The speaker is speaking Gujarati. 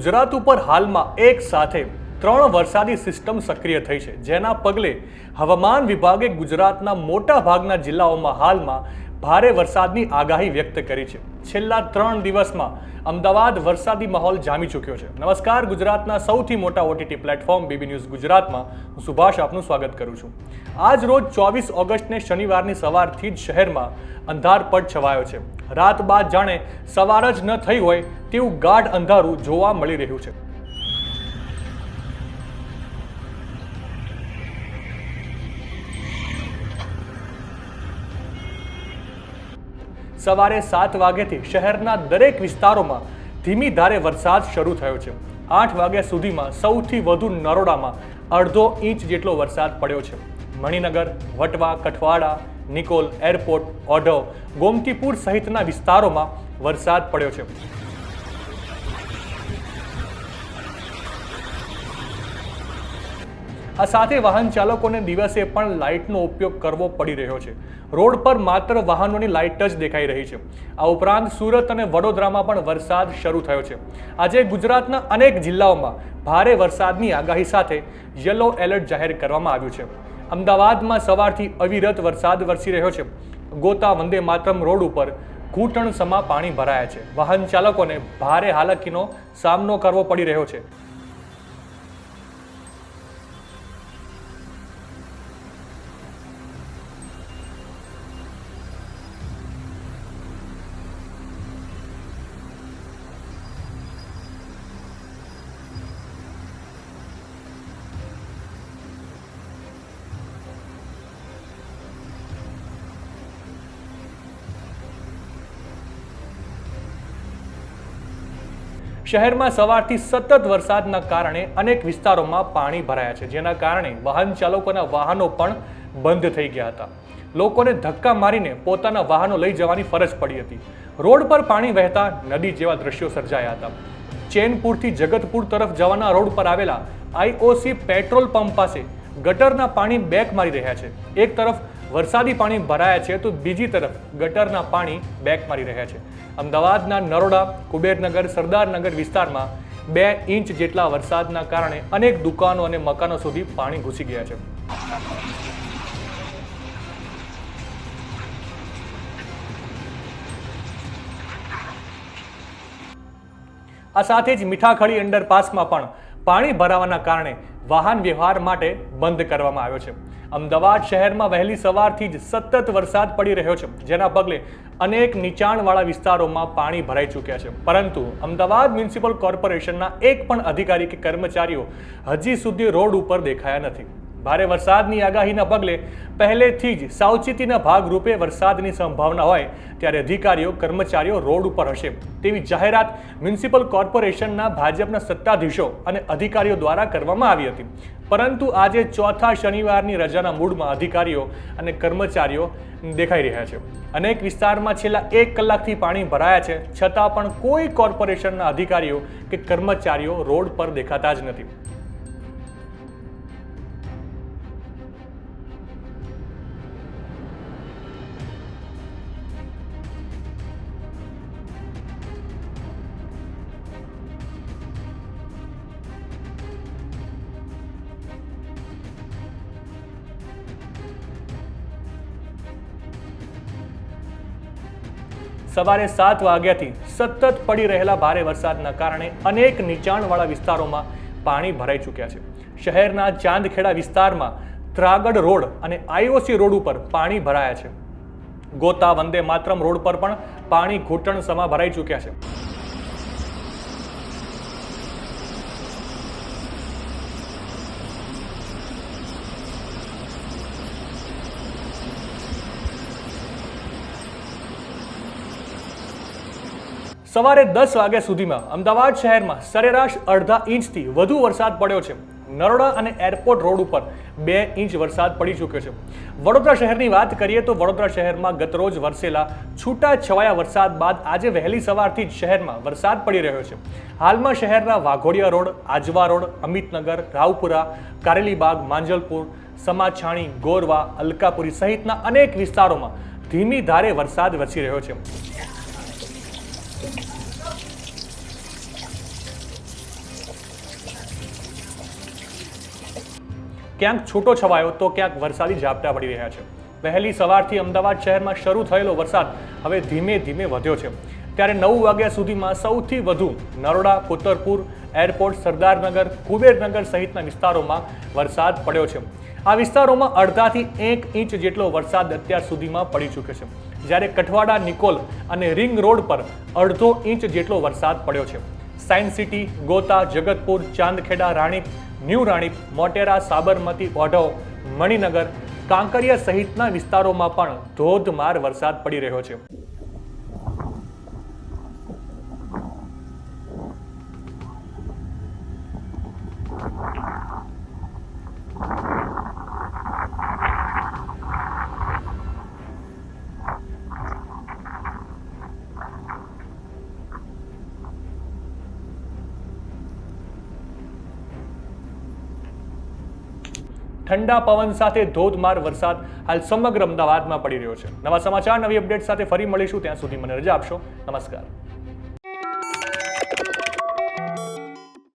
ગુજરાત ઉપર હાલમાં એક સાથે ત્રણ વરસાદી સિસ્ટમ સક્રિય થઈ છે. જેના પગલે હવામાન વિભાગે ગુજરાતના મોટા ભાગના જિલ્લાઓમાં હાલમાં ભારે વરસાદની આગાહી વ્યક્ત કરી છે. છેલ્લા ત્રણ દિવસમાં અમદાવાદ વરસાદી માહોલ જામી ચૂક્યો છે. નમસ્કાર, ગુજરાતના સૌથી મોટા ઓટીટી પ્લેટફોર્મ બીબી ન્યૂઝ ગુજરાતમાં. હું સુભાષ આપનું સ્વાગત કરું છું. આજ રોજ ચોવીસ ઓગસ્ટને શનિવારની સવારથી જ શહેરમાં અંધારપટ છવાયો છે. રાત બાદ જાણે સવાર જ ન થઈ હોય તેવું ગાઢ અંધારું જોવા મળી રહ્યું છે. સવારે સાત વાગ્યાથી શહેરના દરેક વિસ્તારોમાં ધીમી ધારે વરસાદ શરૂ થયો છે. આઠ વાગ્યા સુધીમાં સૌથી વધુ નરોડામાં અડધો ઇંચ જેટલો વરસાદ પડ્યો છે. મણિનગર, વટવા, કઠવાડા નિકોલ, એરપોર્ટ, ઓઢવ, ગોમતીપુર સહિતના વિસ્તારોમાં વરસાદ પડ્યો છે. આ સાથે વાહન ચાલકોને દિવસે પણ લાઇટનો ઉપયોગ કરવો પડી રહ્યો છે. રોડ પર માત્ર વાહનોની લાઇટ જ દેખાઈ રહી છે. આ ઉપરાંત સુરત અને વડોદરામાં પણ વરસાદ શરૂ થયો છે. આજે ગુજરાતના અનેક જિલ્લાઓમાં ભારે વરસાદની આગાહી સાથે યલો એલર્ટ જાહેર કરવામાં આવ્યું છે. અમદાવાદમાં સવારથી અવિરત વરસાદ વરસી રહ્યો છે. ગોતા વંદે માતરમ રોડ ઉપર ઘૂંટણસમાં પાણી ભરાયા છે. વાહન ચાલકોને ભારે હાલાકીનો સામનો કરવો પડી રહ્યો છે. શહેરમાં સવારથી સતત વરસાદના કારણે અનેક વિસ્તારોમાં પાણી ભરાયા છે, જેના કારણે વાહન ચાલકોના વાહનો પણ બંધ થઈ ગયા હતા. લોકોને ધક્કા મારીને પોતાના વાહનો લઈ જવાની ફરજ પડી હતી. રોડ પર પાણી વહેતા નદી જેવા દ્રશ્યો સર્જાયા હતા. ચેનપુરથી જગતપુર તરફ જવાના રોડ પર આવેલા આઈઓસી પેટ્રોલ પંપ પાસે ગટરના પાણી બેક મારી રહ્યા છે. એક તરફ વરસાદી પાણી ભરાયા છે, તો બીજી તરફ ગટરના પાણી બેક મારી રહ્યા છે. અમદાવાદના નરોડા, કુબેરનગર, સરદારનગર વિસ્તારમાં બે ઇંચ જેટલા વરસાદના કારણે અનેક દુકાનો અને મકાનો સુધી પાણી ઘૂસી ગયા છે. આ સાથે જ મીઠાખડી અંડરપાસમાં પણ પાણી ભરાવાના કારણે વાહન વ્યવહાર માટે બંધ કરવામાં આવ્યો છે. અમદાવાદ શહેરમાં વહેલી સવારથી જ સતત વરસાદ પડી રહ્યો છે, જેના પગલે અનેક નીચાણવાળા વિસ્તારોમાં પાણી ભરાઈ ચૂક્યા છે. પરંતુ અમદાવાદ મ્યુનિસિપલ કોર્પોરેશનના એક પણ અધિકારી કે કર્મચારીઓ હજી સુધી રોડ ઉપર દેખાયા નથી. ભારે વરસાદની આગાહીના પગલે પહેલેથી જ સાવચેતીના ભાગરૂપે વરસાદની સંભાવના હોય ત્યારે અધિકારીઓ, કર્મચારીઓ રોડ ઉપર હશે. તેવી જાહેરાત મ્યુનિસિપલ કોર્પોરેશનના ભાજપના સત્તાધીશો અને અધિકારીઓ દ્વારા કરવામાં આવી હતી. પરંતુ આજે ચોથા શનિવારની રજાના મૂડમાં અધિકારીઓ અને કર્મચારીઓ દેખાઈ રહ્યા છે. અનેક વિસ્તારમાં છેલ્લા એક કલાકથી પાણી ભરાયા છે. છતાં પણ કોઈ કોર્પોરેશનના અધિકારીઓ કે કર્મચારીઓ રોડ પર દેખાતા જ નથી. સવારે સાત વાગ્યાથી સતત પડી રહેલા ભારે વરસાદના કારણે અનેક નીચાણવાળા વિસ્તારોમાં પાણી ભરાઈ ચૂક્યા છે. શહેરના ચાંદખેડા વિસ્તારમાં ત્રાગડ રોડ અને આઈઓસી રોડ ઉપર પાણી ભરાયા છે. ગોતા વંદે માતરમ રોડ પર પણ પાણી ઘૂંટણ સમા ભરાઈ ચૂક્યા છે. સવારે દસ વાગ્યા સુધીમાં અમદાવાદ શહેરમાં સરેરાશ અડધા ઇંચથી વધુ વરસાદ પડ્યો છે. નરોડા અને એરપોર્ટ રોડ ઉપર બે ઇંચ વરસાદ પડી ચૂક્યો છે. વડોદરા શહેરની વાત કરીએ તો વડોદરા શહેરમાં ગતરોજ વરસેલા છૂટા છવાયા વરસાદ બાદ આજે વહેલી સવારથી જ શહેરમાં વરસાદ પડી રહ્યો છે. હાલમાં શહેરના વાઘોડિયા રોડ, આજવા રોડ, અમિતનગર, રાવપુરા, કારેલીબાગ, માંજલપુર સમાછાણી ગોરવા, અલકાપુરી સહિતના અનેક વિસ્તારોમાં ધીમી ધારે વરસાદ વરસી રહ્યો છે. ક્યાંક છૂટો છવાયો તો ક્યાંક વરસાદી ઝાપટા પડી રહ્યા છે. વહેલી સવારથી અમદાવાદ શહેરમાં શરૂ થયેલો વરસાદ હવે ધીમે ધીમે વધ્યો છે. ત્યારે નવ વાગ્યા સુધીમાં સૌથી વધુ નરોડા, કોતરપુર, એરપોર્ટ, સરદારનગર, કુબેરનગર સહિતના વિસ્તારોમાં વરસાદ પડ્યો છે. આ વિસ્તારોમાં અડધાથી એક ઇંચ જેટલો વરસાદ અત્યાર સુધીમાં પડી ચૂક્યો છે. જ્યારે કઠવાડા, નિકોલ અને રિંગ રોડ પર અડધો ઇંચ જેટલો વરસાદ પડ્યો છે. Science city, Gota, Jagatpur, Chandkheda Ranip new Ranip Motera, Sabarmati, Odhav, Maninagar, Kankaria સહિતના વિસ્તારોમાં પણ ધોધમાર વરસાદ પડી રહ્યો છે. ઠંડા પવન સાથે ધોધમાર વરસાદ હાલ સમગ્ર અમદાવાદમાં પડી રહ્યો છે. નવા સમાચાર, નવી અપડેટ સાથે ફરી મળીશું. ત્યાં સુધી મને રજા આપશો. નમસ્કાર.